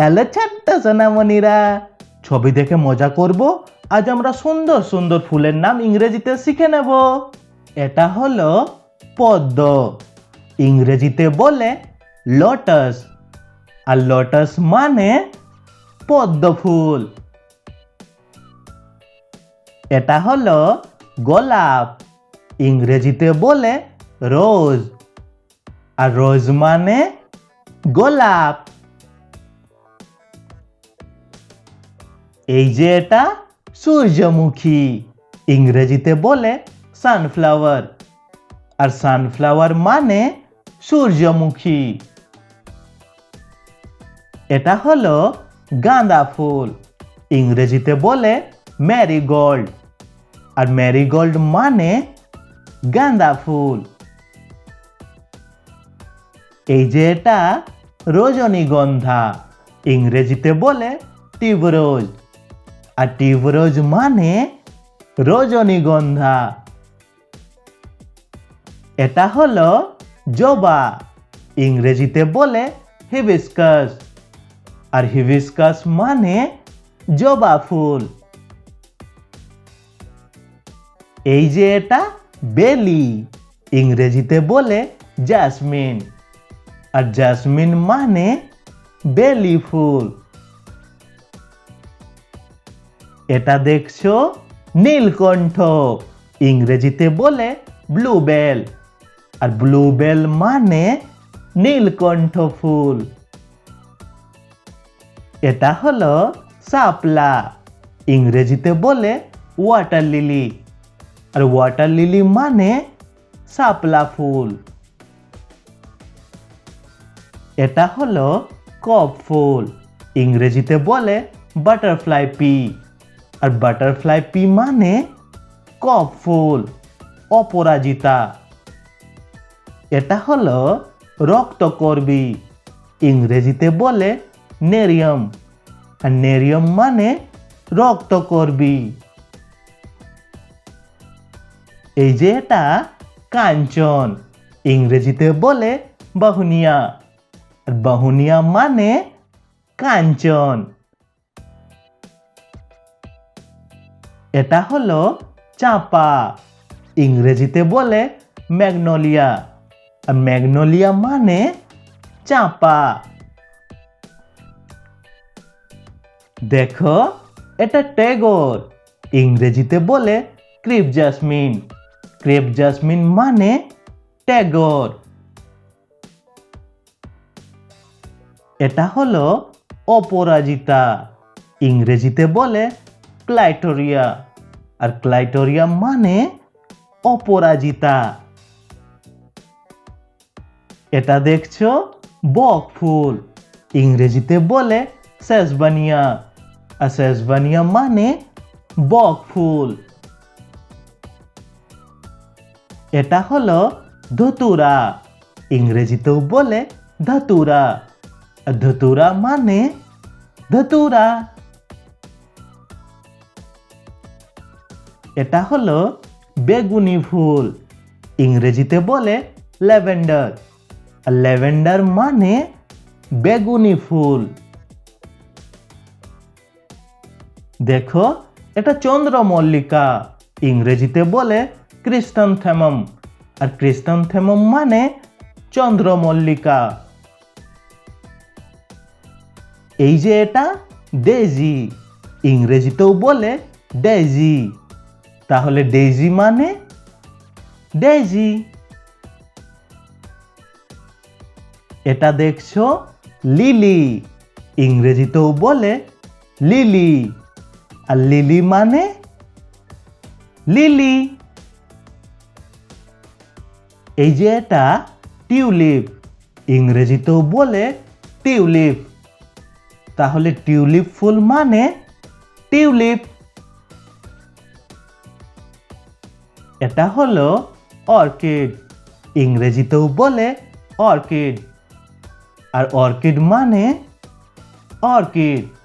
Hello ছোট্ট সোনামণিরা। ছবি দেখে মজা করব, আজ আমরা সুন্দর সুন্দর ফুলের নাম ইংরেজিতে শিখে নেব। এটা হলো পদ্ম। ইংরেজিতে বলে লটাস আর লটাস মানে পদ্ম ফুল। এটা হলো গোলাপ। ইংরেজিতে বলে রোজ আর রোজ মানে গোলাপ। এই যে এটা সূর্যমুখী। ইংরেজিতে বলে সানফ্লাওয়ার আর সানফ্লাওয়ার মানে সূর্যমুখী। এটা হলো গাঁদা ফুল। ইংরেজিতে বলে ম্যারিগোল্ড আর ম্যারিগোল্ড মানে গাঁদা ফুল। এই যে এটা রজনীগন্ধা। ইংরেজিতে বলে টিউবরোজ আর টিউবরোজ মানে রজনীগন্ধা এটা হলো জবা। ইংরেজিতে বলে হিবিস্কাস আর হিবিস্কাস মানে জবা ফুল। এই যে এটা বেলি, ইংরেজিতে বলে জাসমিন আর জাসমিন মানে বেলি ফুল। এটা দেখছ? নীলকণ্ঠ। ইংরেজিতে বলে ব্লুবেল আর ব্লুবেল মানে নীলকণ্ঠ ফুল। এটা হলো শাপলা। ইংরেজিতে বলে ওয়াটার লিলি আর ওয়াটার লিলি মানে শাপলা ফুল। এটা হলো কপ ফুল। ইংরেজিতে বলে বাটারফ্লাই পি আর বাটারফ্লাই পি মানে কপ ফুল, অপরাজিতা। এটা হলো রক্তকর্বী, ইংরেজিতে বলে নেরিয়াম। আর নেরিয়াম মানে রক্তকর্বী। এই যে এটা কাঞ্চন, ইংরেজিতে বলে বাহুনিয়া। আর বাহুনিয়া মানে কাঞ্চন। এটা হলো চাপা। ইংরেজিতে বলে ম্যাগনোলিয়া। আর ম্যাগনোলিয়া মানে চাপা। দেখো, এটা ট্যাগর। ইংরেজিতে বলে ক্রিপ জাসমিন। ক্রেপ জাসমিন মানে ট্যাগর। এটা হলো অপরাজিতা। ইংরেজিতে বলে ক্লাইটোরিয়া। আর ক্লাইটোরিয়া মানে অপরাজিতা। এটা দেখছ? বক ফুল। ইংরেজিতে বলে সেজবানিয়া আর সেজবানিয়া মানে বক ফুল। এটা হলো ধতুরা। ইংরেজিতেও বলে ধতুরা। ধতুরা মানে ধতুরা। এটা হলো বেগুনি ফুল। ইংরেজিতে বলে ল্যাভেন্ডার। ল্যাভেন্ডার মানে বেগুনি ফুল। দেখো, এটা চন্দ্রমল্লিকা। ইংরেজিতে বলে ক্রিস্টানথেমম আর ক্রিস্টানথেমম মানে চন্দ্রমল্লিকা। এই যে এটা ডেজি ইংরেজিতেও বলে ডেজি তাহলে ডেজি মানে ডেজি এটা দেখছ লিলি। ইংরেজিতেও বলে লিলি। আর লিলি মানে লিলি। এই যে এটা টিউলিপ। ইংরেজিতেও বলে টিউলিপ। তাহলে টিউলিপ ফুল মানে টিউলিপ। এটা হলো অর্কিড। ইংরেজিতেও বলে অর্কিড। আর অর্কিড মানে অর্কিড।